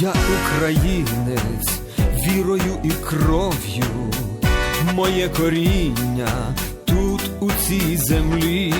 Я українець вірою і кров'ю, моє коріння тут у цій землі,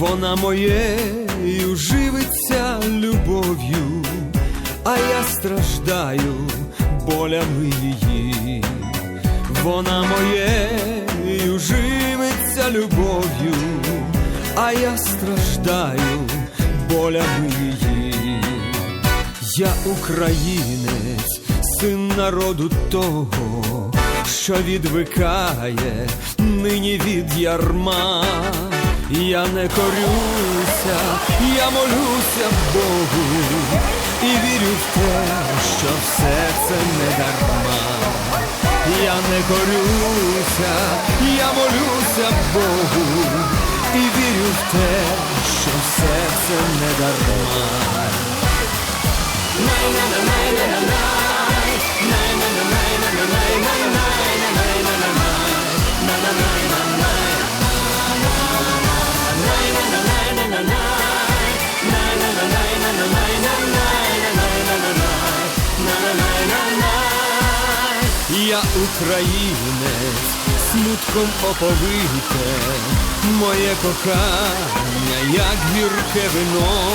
вона моєю живиться любов'ю, а я страждаю болями її, вона моєю живиться любов'ю, а я страждаю болями її. Я українець, син народу того, що відвикає нині від ярма. Я не корюся, я молюся Богу і вірю в те, що все це не дарма. Я не корюся, я молюся Богу і вірю в те, що все це не дарма. Я українець, смутком оповите, моє кохання, як гірке вино,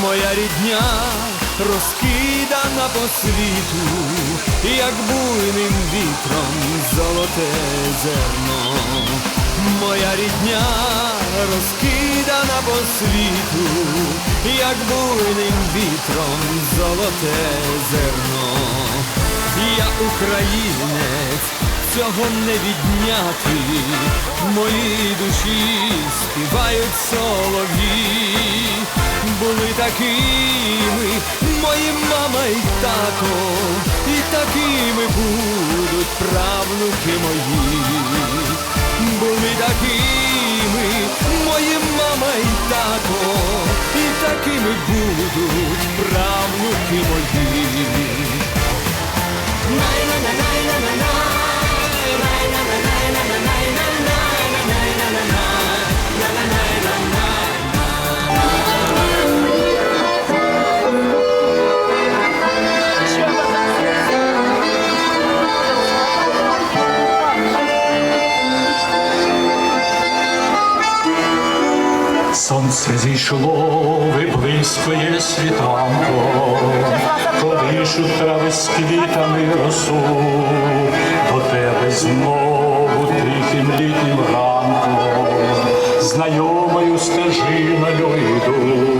моя рідня розкидана по світу, як буйним вітром золоте зерно, моя рідня розкидана по світу, як буйним вітром золоте зерно. Українець, цього не відняти, в моїй душі співають солов'ї, були такими мої мама і тато, і такими будуть правнуки мої, були такими мої мама і тато, і такими будуть правнуки мої. Сонце зійшло, виблискує світанко, колишуть трави з квітами росу, до тебе знову тихим літнім ранком, знайомою стежиною йду.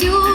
you.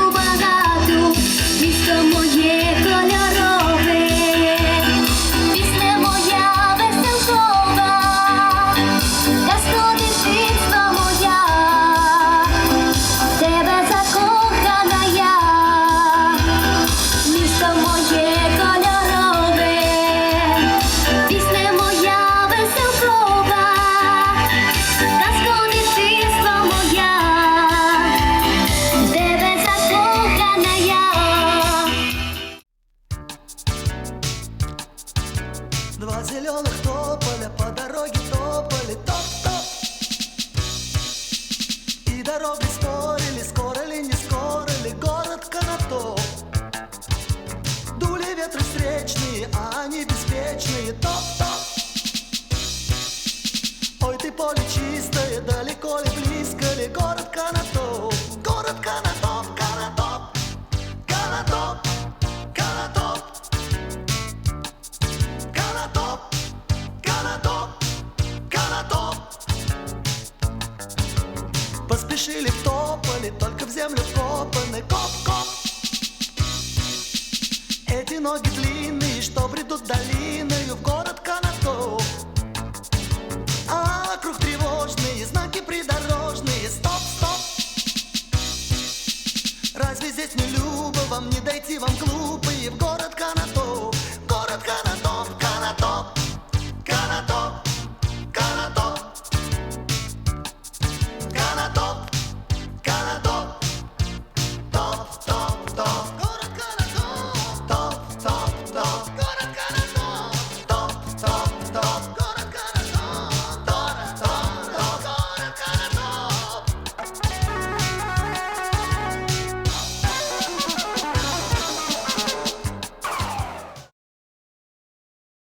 землю вкопаны Коп-коп Эти ноги длинные, что бредут долиною В город Канатоп А вокруг тревожные, знаки придорожные Стоп-стоп Разве здесь не любо? Вам не дойти вам глупые в город